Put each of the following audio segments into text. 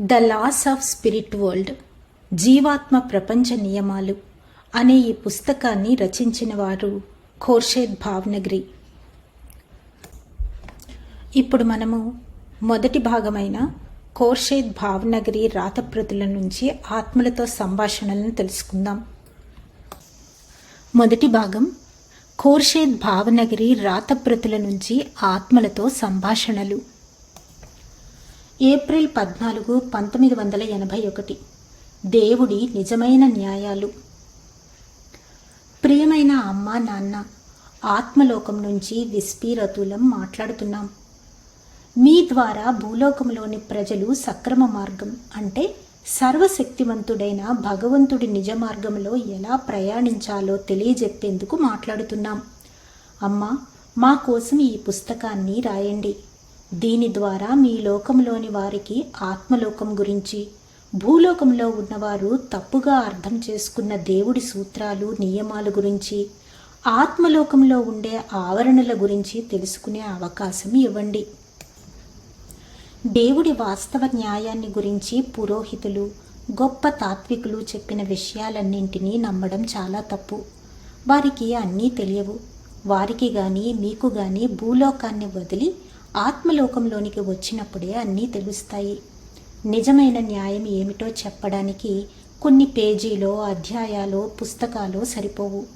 The laws of spirit world జీవాత్మ ప్రపంచ నియమాలు అనే ఈ పుస్తకాన్ని రచించిన వారు ఖోర్షేద్ భావ్నగరి. ఇప్పుడు మనము మొదటి భాగమైన కోర్షేద్ భావ్నగరి రాతప్రతుల నుంచి ఆత్మలతో సంభాషణలను తెలుసుకుందాం. మొదటి భాగం కోర్షేద్ భావనగరి రాతప్రతుల నుంచి ఆత్మలతో సంభాషణలు. ఏప్రిల్ పద్నాలుగు పంతొమ్మిది వందల ఎనభై ఒకటి. దేవుడి నిజమైన న్యాయాలు. ప్రియమైన అమ్మ నాన్న ఆత్మలోకం నుంచి విస్పీరతులం మాట్లాడుతున్నాం. మీ ద్వారా భూలోకంలోని ప్రజలు సక్రమ మార్గం అంటే సర్వశక్తివంతుడైన భగవంతుడి నిజ మార్గంలో ఎలా ప్రయాణించాలో తెలియజెప్పేందుకు మాట్లాడుతున్నాం. అమ్మా మా కోసం ఈ పుస్తకాన్ని రాయండి. దీని ద్వారా మీ లోకంలోని వారికి ఆత్మలోకం గురించి భూలోకంలో ఉన్నవారు తప్పుగా అర్థం చేసుకున్న దేవుడి సూత్రాలు నియమాల గురించి ఆత్మలోకంలో ఉండే ఆవరణల గురించి తెలుసుకునే అవకాశం ఇవ్వండి. దేవుడి వాస్తవ న్యాయాన్ని గురించి పురోహితులు గొప్ప తాత్వికులు చెప్పిన విషయాలన్నింటినీ నమ్మడం చాలా తప్పు. వారికి అన్నీ తెలియవు. వారికి కానీ మీకు కానీ భూలోకాన్ని వదిలి ఆత్మలోకంలోనికి వచ్చినప్పుడే అన్నీ తెలుస్తాయి. నిజమైన న్యాయం ఏమిటో చెప్పడానికి కొన్ని పేజీలో అధ్యాయాలు పుస్తకాలు సరిపోవు.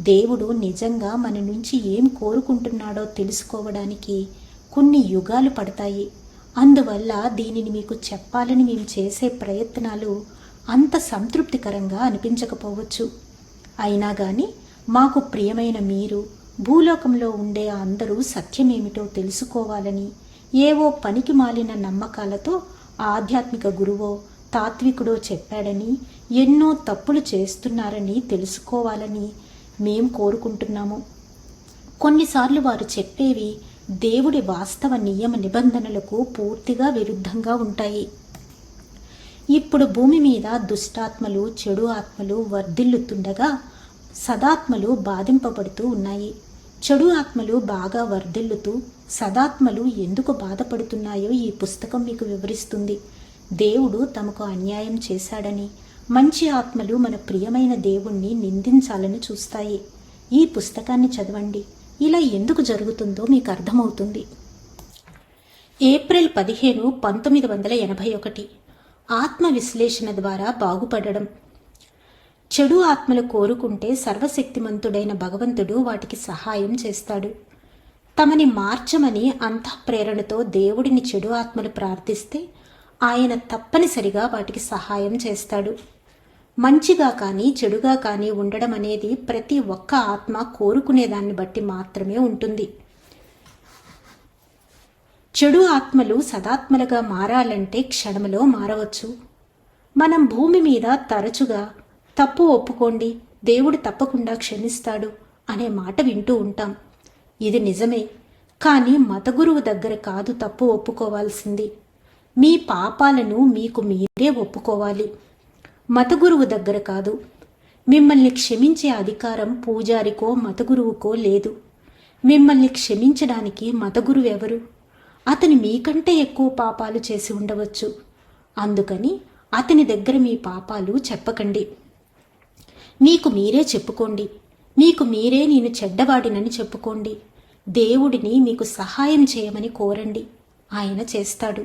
దేవుడు నిజంగా మన నుంచి ఏం కోరుకుంటున్నాడో తెలుసుకోవడానికి కొన్ని యుగాలు పడతాయి. అందువల్ల దీనిని మీకు చెప్పాలని మేము చేసే ప్రయత్నాలు అంత సంతృప్తికరంగా అనిపించకపోవచ్చు. అయినా కానీ మాకు ప్రియమైన మీరు భూలోకంలో ఉండే అందరూ సత్యమేమిటో తెలుసుకోవాలని ఏవో పనికి మాలిన నమ్మకాలతో ఆధ్యాత్మిక గురువో తాత్వికుడో చెప్పాడని ఎన్నో తప్పులు చేస్తున్నారని తెలుసుకోవాలని మేం కోరుకుంటున్నాము. కొన్నిసార్లు వారు చెప్పేవి దేవుడి వాస్తవ నియమ నిబంధనలకు పూర్తిగా విరుద్ధంగా ఉంటాయి. ఇప్పుడు భూమి మీద దుష్టాత్మలు చెడు ఆత్మలు వర్ధిల్లుతుండగా సదాత్మలు బాధింపబడుతూ ఉన్నాయి. చెడు ఆత్మలు బాగా వర్ధిల్లుతూ సదాత్మలు ఎందుకు బాధపడుతున్నాయో ఈ పుస్తకం మీకు వివరిస్తుంది. దేవుడు తమకు అన్యాయం చేశాడని మంచి ఆత్మలు మన ప్రియమైన దేవుణ్ణి నిందించాలని చూస్తాయి. ఈ పుస్తకాన్ని చదవండి. ఇలా ఎందుకు జరుగుతుందో మీకు అర్థమవుతుంది. ఏప్రిల్ పదిహేను పంతొమ్మిది వందల ఎనభై ఒకటి. ఆత్మ విశ్లేషణ ద్వారా బాగుపడడం. చెడు ఆత్మలు కోరుకుంటే సర్వశక్తిమంతుడైన భగవంతుడు వాటికి సహాయం చేస్తాడు. తమని మార్చమని అంతఃప్రేరణతో దేవుడిని చెడు ఆత్మలు ప్రార్థిస్తే ఆయన తప్పనిసరిగా వాటికి సహాయం చేస్తాడు. మంచిగా కానీ చెడుగా కానీ ఉండడం అనేది ప్రతి ఒక్క ఆత్మ కోరుకునేదాన్ని బట్టి మాత్రమే ఉంటుంది. చెడు ఆత్మలు సదాత్మలుగా మారాలంటే క్షణంలో మారవచ్చు. మనం భూమి మీద తరచుగా తప్పు ఒప్పుకోండి దేవుడు తప్పకుండా క్షమిస్తాడు అనే మాట వింటూ ఉంటాం. ఇది నిజమే కానీ మత గురువు దగ్గర కాదు తప్పు ఒప్పుకోవాల్సింది. మీ పాపాలను మీకు మీరే ఒప్పుకోవాలి. మత గురువు దగ్గర కాదు. మిమ్మల్ని క్షమించే అధికారం పూజారికో మత గురువుకో లేదు. మిమ్మల్ని క్షమించడానికి మత గురువు ఎవరు? అతని మీకంటే ఎక్కువ పాపాలు చేసి ఉండవచ్చు. అందుకని అతని దగ్గర మీ పాపాలు చెప్పకండి. మీకు మీరే చెప్పుకోండి. మీకు మీరే నేను చెడ్డవాడినని చెప్పుకోండి. దేవుడిని మీకు సహాయం చేయమని కోరండి. ఆయన చేస్తాడు.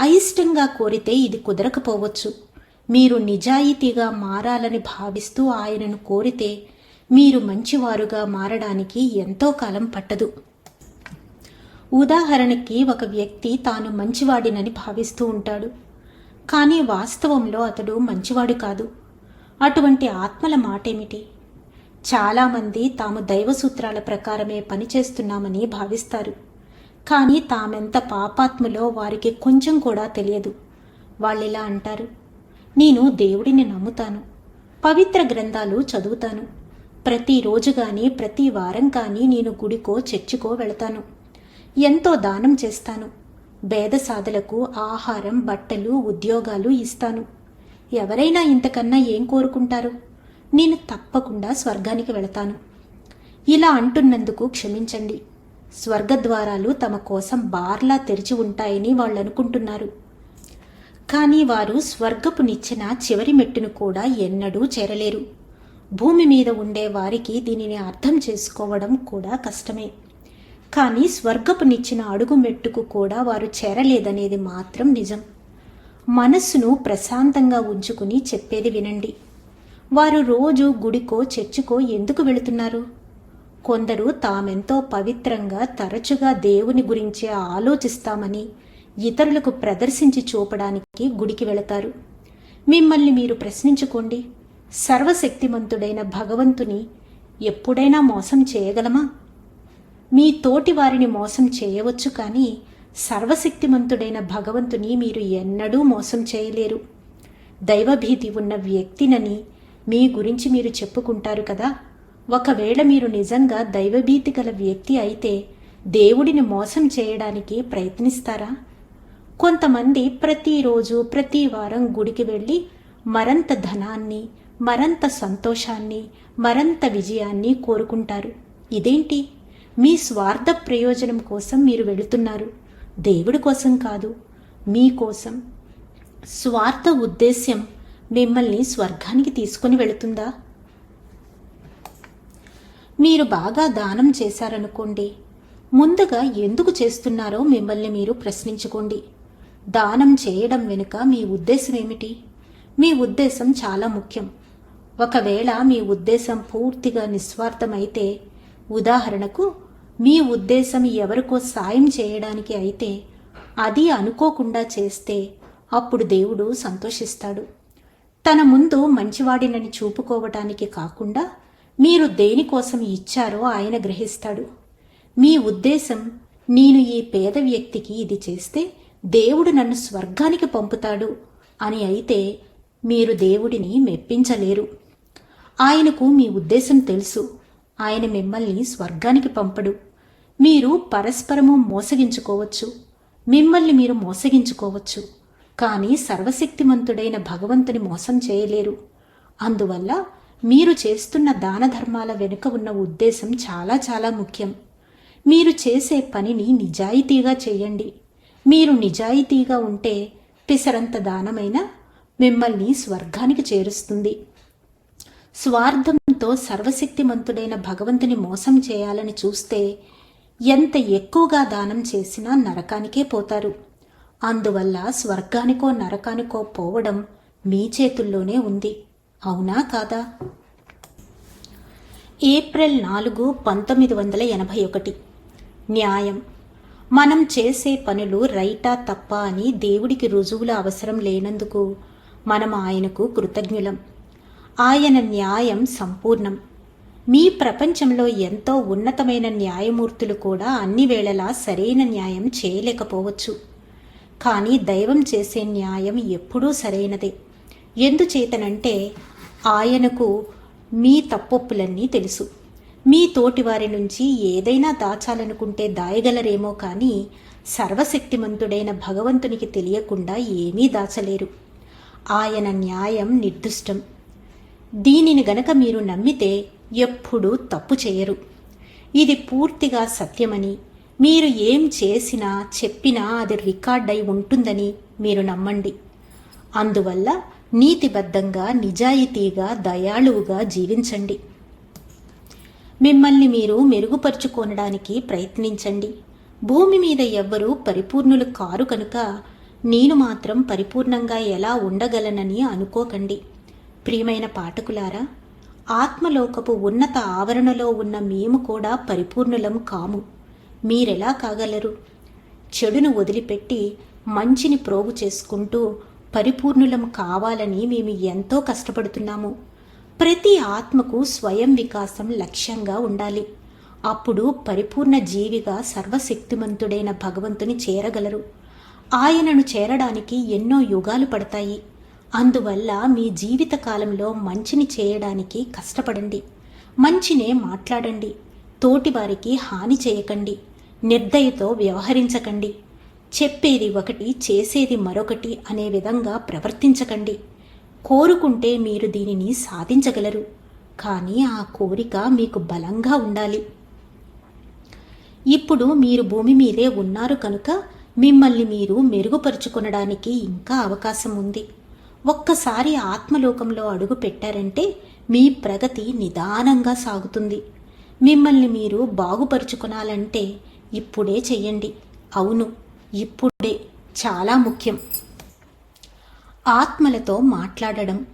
అయిష్టంగా కోరితే ఇది కుదరకపోవచ్చు. మీరు నిజాయితీగా మారాలని భావిస్తూ ఆయనను కోరితే మీరు మంచివారుగా మారడానికి ఎంతో కాలం పట్టదు. ఉదాహరణకి ఒక వ్యక్తి తాను మంచివాడినని భావిస్తూ ఉంటాడు. కానీ వాస్తవంలో అతడు మంచివాడు కాదు. అటువంటి ఆత్మల మాటేమిటి? చాలామంది తాము దైవ సూత్రాల ప్రకారమే పనిచేస్తున్నామని భావిస్తారు. కానీ తామెంత పాపాత్మలో వారికి కొంచెం కూడా తెలియదు. వాళ్ళిలా అంటారు? నేను దేవుడిని నమ్ముతాను. పవిత్ర గ్రంథాలు చదువుతాను. ప్రతిరోజు కానీ ప్రతి వారం కానీ నేను గుడికో చర్చికో వెళతాను. ఎంతో దానం చేస్తాను. భేద ఆహారం బట్టలు ఉద్యోగాలు ఇస్తాను. ఎవరైనా ఇంతకన్నా ఏం కోరుకుంటారు? నేను తప్పకుండా స్వర్గానికి వెళతాను. ఇలా అంటున్నందుకు క్షమించండి. స్వర్గద్వారాలు తమ కోసం బార్లా తెరిచి ఉంటాయని వాళ్ళు అనుకుంటున్నారు. కానీ వారు స్వర్గపు నిచ్చిన చివరి మెట్టును కూడా ఎన్నడూ చేరలేరు. భూమి మీద ఉండే వారికి దీనిని అర్థం చేసుకోవడం కూడా కష్టమే. కానీ స్వర్గపు నిచ్చిన అడుగు మెట్టుకు కూడా వారు చేరలేదనేది మాత్రం నిజం. మనస్సును ప్రశాంతంగా ఉంచుకుని చెప్పేది వినండి. వారు రోజు గుడికో చర్చికో ఎందుకు వెళుతున్నారు? కొందరు తామెంతో పవిత్రంగా తరచుగా దేవుని గురించే ఆలోచిస్తామని ఇతరులకు ప్రదర్శించి చూపడానికి గుడికి వెళతారు. మిమ్మల్ని మీరు ప్రశ్నించుకోండి. సర్వశక్తిమంతుడైన భగవంతుని ఎప్పుడైనా మోసం చేయగలమా? మీ తోటి వారిని మోసం చేయవచ్చు కానీ సర్వశక్తిమంతుడైన భగవంతుని మీరు ఎన్నడూ మోసం చేయలేరు. దైవభీతి ఉన్న వ్యక్తినని మీ గురించి మీరు చెప్పుకుంటారు కదా. ఒకవేళ మీరు నిజంగా దైవభీతి గల వ్యక్తి అయితే దేవుడిని మోసం చేయడానికి ప్రయత్నిస్తారా? కొంతమంది ప్రతిరోజు ప్రతి వారం గుడికి వెళ్ళి మరంత ధనాన్ని మరంత సంతోషాన్ని మరంత విజయాన్ని కోరుకుంటారు. ఇదేంటి? మీ స్వార్థ ప్రయోజనం కోసం మీరు వెళుతున్నారు. దేవుడి కోసం కాదు మీకోసం స్వార్థ ఉద్దేశ్యం మిమ్మల్ని స్వర్గానికి తీసుకుని వెళుతుందా? మీరు బాగా దానం చేశారనుకోండి. ముందుగా ఎందుకు చేస్తున్నారో మిమ్మల్ని మీరు ప్రశ్నించుకోండి. దానం చేయడం వెనుక మీ ఉద్దేశం ఏమిటి? మీ ఉద్దేశం చాలా ముఖ్యం. ఒకవేళ మీ ఉద్దేశం పూర్తిగా నిస్వార్థమైతే ఉదాహరణకు మీ ఉద్దేశం ఎవరికో సాయం చేయడానికి అయితే అది అనుకోకుండా చేస్తే అప్పుడు దేవుడు సంతోషిస్తాడు. తన ముందు మంచివాడినని చూపుకోవటానికి కాకుండా మీరు దేనికోసం ఇచ్చారో ఆయన గ్రహిస్తాడు. మీ ఉద్దేశం నేను ఈ పేద వ్యక్తికి ఇది చేస్తే దేవుడు నన్ను స్వర్గానికి పంపుతాడు అని అయితే మీరు దేవుడిని మెప్పించలేరు. ఆయనకు మీ ఉద్దేశం తెలుసు. ఆయన మిమ్మల్ని స్వర్గానికి పంపడు. మీరు పరస్పరము మోసగించుకోవచ్చు. మిమ్మల్ని మీరు మోసగించుకోవచ్చు. కానీ సర్వశక్తిమంతుడైన భగవంతుని మోసం చేయలేరు. అందువల్ల మీరు చేస్తున్న దాన ధర్మాల వెనుక ఉన్న ఉద్దేశం చాలా చాలా ముఖ్యం. మీరు చేసే పనిని నిజాయితీగా చేయండి. మీరు నిజాయితీగా ఉంటే పిసరంత దానమైన మిమ్మల్ని స్వర్గానికి చేరుస్తుంది. స్వార్థంతో సర్వశక్తిమంతుడైన భగవంతుని మోసం చేయాలని చూస్తే ఎంత ఎక్కువగా దానం చేసినా నరకానికే పోతారు. అందువల్ల స్వర్గానికో నరకానికో పోవడం మీ చేతుల్లోనే ఉంది. అవునా కాదా? ఏప్రిల్ నాలుగు పంతొమ్మిది వందల ఎనభై ఒకటి. న్యాయం. మనం చేసే పనులు రైటా తప్ప అని దేవుడికి రుజువుల అవసరం లేనందుకు మనం ఆయనకు కృతజ్ఞులం. ఆయన న్యాయం సంపూర్ణం. మీ ప్రపంచంలో ఎంతో ఉన్నతమైన న్యాయమూర్తులు కూడా అన్ని వేళలా సరైన న్యాయం చేయలేకపోవచ్చు. కానీ దైవం చేసే న్యాయం ఎప్పుడూ సరైనదే. ఎందుచేతనంటే ఆయనకు మీ తప్పొప్పులన్నీ తెలుసు. మీ తోటి వారి నుంచి ఏదైనా దాచాలనుకుంటే దాయగలరేమో కానీ సర్వశక్తిమంతుడైన భగవంతునికి తెలియకుండా ఏమీ దాచలేరు. ఆయన న్యాయం నిర్దిష్టం. దీనిని గనక మీరు నమ్మితే ఎప్పుడూ తప్పు చేయరు. ఇది పూర్తిగా సత్యమని మీరు ఏం చేసినా చెప్పినా అది రికార్డ్ అయి ఉంటుందని మీరు నమ్మండి. అందువల్ల నీతిబద్ధంగా నిజాయితీగా దయాళువుగా జీవించండి. మిమ్మల్ని మీరు మెరుగుపరుచుకోనడానికి ప్రయత్నించండి. భూమి మీద ఎవ్వరూ పరిపూర్ణులు కారు కనుక నేను మాత్రం పరిపూర్ణంగా ఎలా ఉండగలనని అనుకోకండి. ప్రియమైన పాఠకులారా ఆత్మలోకపు ఉన్నత ఆవరణలో ఉన్న మేము కూడా పరిపూర్ణులం కాము. మీరెలా కాగలరు? చెడును వదిలిపెట్టి మంచిని ప్రోగు చేసుకుంటూ పరిపూర్ణులం కావాలని మేము ఎంతో కష్టపడుతున్నాము. ప్రతి ఆత్మకు స్వయం వికాసం లక్ష్యంగా ఉండాలి. అప్పుడు పరిపూర్ణ జీవిగా సర్వశక్తిమంతుడైన భగవంతుని చేరగలరు. ఆయనను చేరడానికి ఎన్నో యుగాలు పడతాయి. అందువల్ల మీ జీవితకాలంలో మంచిని చేయడానికి కష్టపడండి. మంచినే మాట్లాడండి. తోటివారికి హాని చేయకండి. నిర్దయతో వ్యవహరించకండి. చెప్పేది ఒకటి చేసేది మరొకటి అనే విధంగా ప్రవర్తించకండి. కోరుకుంటే మీరు దీనిని సాధించగలరు. కానీ ఆ కోరిక మీకు బలంగా ఉండాలి. ఇప్పుడు మీరు భూమి మీదే ఉన్నారు కనుక మిమ్మల్ని మీరు మెరుగుపరుచుకొనడానికి ఇంకా అవకాశం ఉంది. ఒక్కసారి ఆత్మలోకంలో అడుగు పెట్టారంటే మీ ప్రగతి నిదానంగా సాగుతుంది. మిమ్మల్ని మీరు బాగుపరుచుకునాలంటే ఇప్పుడే చెయ్యండి. అవును ఇప్పుడే చాలా ముఖ్యం. ఆత్మలతో మాట్లాడడం.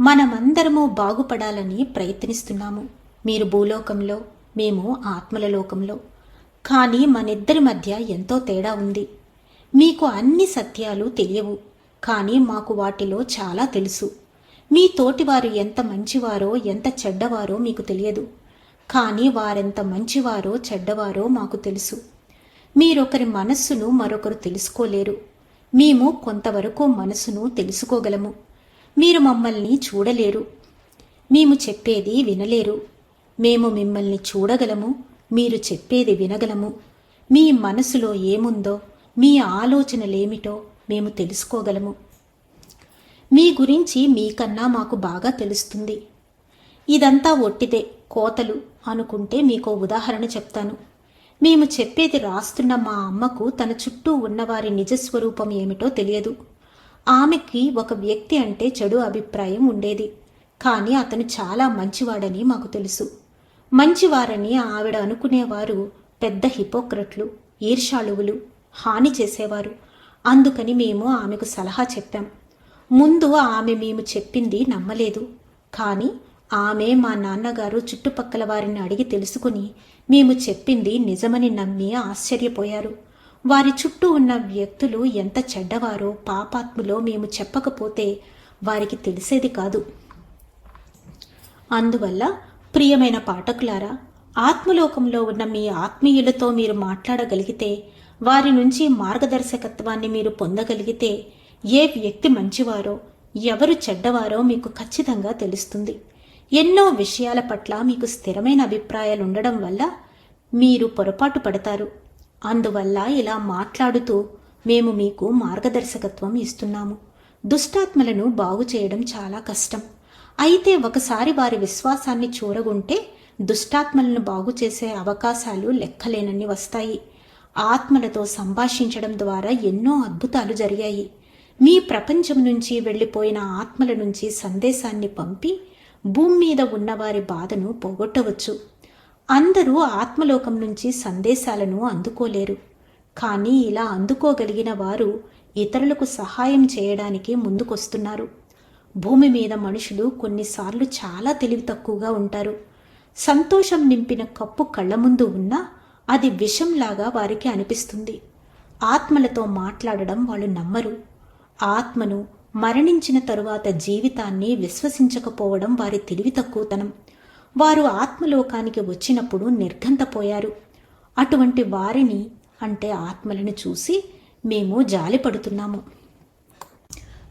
మనమందరము బాగుపడాలని ప్రయత్నిస్తున్నాము. మీరు భూలోకంలో మేము ఆత్మల లోకంలో కానీ మనిద్దరి మధ్య ఎంతో తేడా ఉంది. మీకు అన్ని సత్యాలు తెలియవు. కానీ మాకు వాటిలో చాలా తెలుసు. మీ తోటివారు ఎంత మంచివారో ఎంత చెడ్డవారో మీకు తెలియదు. కానీ వారెంత మంచివారో చెడ్డవారో మాకు తెలుసు. మీరొకరి మనస్సును మరొకరు తెలుసుకోలేరు. మేము కొంతవరకు మనసును తెలుసుకోగలము. మీరు మమ్మల్ని చూడలేరు. మేము చెప్పేది వినలేరు. మేము మిమ్మల్ని చూడగలము. మీరు చెప్పేది వినగలము. మీ మనసులో ఏముందో మీ ఆలోచనలేమిటో మేము తెలుసుకోగలము. మీ గురించి మీకన్నా మాకు బాగా తెలుస్తుంది. ఇదంతా ఒట్టిదే కోతలు అనుకుంటే మీకో ఉదాహరణ చెప్తాను. మేము చెప్పేది రాస్తున్న మా అమ్మకు తన చుట్టూ ఉన్నవారి నిజస్వరూపం ఏమిటో తెలియదు. ఆమెకి ఒక వ్యక్తి అంటే చెడు అభిప్రాయం ఉండేది. కానీ అతను చాలా మంచివాడని మాకు తెలుసు. మంచివారని ఆవిడ అనుకునేవారు పెద్ద హిపోక్రట్లు ఈర్షాళువులు హాని చేసేవారు. అందుకని మేము ఆమెకు సలహా చెప్పాం. ముందు ఆమె మేము చెప్పింది నమ్మలేదు. కానీ ఆమె మా నాన్నగారు చుట్టుపక్కల వారిని అడిగి తెలుసుకుని మేము చెప్పింది నిజమని నమ్మి ఆశ్చర్యపోయారు. వారి చుట్టూ ఉన్న వ్యక్తులు ఎంత చెడ్డవారో పాపాత్ములో మేము చెప్పకపోతే వారికి తెలిసేది కాదు. అందువల్ల ప్రియమైన పాఠకులారా ఆత్మలోకంలో ఉన్న మీ ఆత్మీయులతో మీరు మాట్లాడగలిగితే వారి నుంచి మార్గదర్శకత్వాన్ని మీరు పొందగలిగితే ఏ వ్యక్తి మంచివారో ఎవరు చెడ్డవారో మీకు ఖచ్చితంగా తెలుస్తుంది. ఎన్నో విషయాల పట్ల మీకు స్థిరమైన అభిప్రాయాలు ఉండడం వల్ల మీరు పొరపాటు పడతారు. అందువల్ల ఇలా మాట్లాడుతూ మేము మీకు మార్గదర్శకత్వం ఇస్తున్నాము. దుష్టాత్మలను బాగు చేయడం చాలా కష్టం. అయితే ఒకసారి వారి విశ్వాసాన్ని చూరగుంటే దుష్టాత్మలను బాగు చేసే అవకాశాలు లెక్కలేనన్ని వస్తాయి. ఆత్మలతో సంభాషించడం ద్వారా ఎన్నో అద్భుతాలు జరిగాయి. మీ ప్రపంచం నుంచి వెళ్ళిపోయిన ఆత్మల నుంచి సందేశాన్ని పంపి భూమి మీద ఉన్నవారి బాధను పోగొట్టవచ్చు. అందరూ ఆత్మలోకం నుంచి సందేశాలను అందుకోలేరు. కానీ ఇలా అందుకోగలిగిన వారు ఇతరులకు సహాయం చేయడానికి ముందుకొస్తున్నారు. భూమి మీద మనుషులు కొన్నిసార్లు చాలా తెలివి తక్కువగా ఉంటారు. సంతోషం నింపిన కప్పు కళ్ళ ముందు ఉన్నా అది విషంలాగా వారికి అనిపిస్తుంది. ఆత్మలతో మాట్లాడడం వాళ్ళు నమ్మరు. ఆత్మను మరణించిన తరువాత జీవితాన్ని విశ్వసించకపోవడం వారి తెలివి తక్కువతనం వారు ఆత్మలోకానికి వచ్చినప్పుడు నిర్ఘంతపోయారు. అటువంటి వారిని అంటే ఆత్మలను చూసి మేము జాలిపడుతున్నాము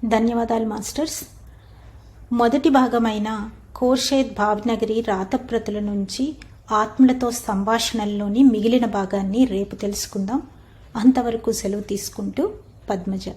ధన్యవాదాలు మాస్టర్స్. మొదటి భాగమైన కోర్షేద్ భావనగరి రాతప్రతుల నుంచి ఆత్మలతో సంభాషణల్లోని మిగిలిన భాగాన్ని రేపు తెలుసుకుందాం. అంతవరకు సెలవు తీసుకుంటూ పద్మజ.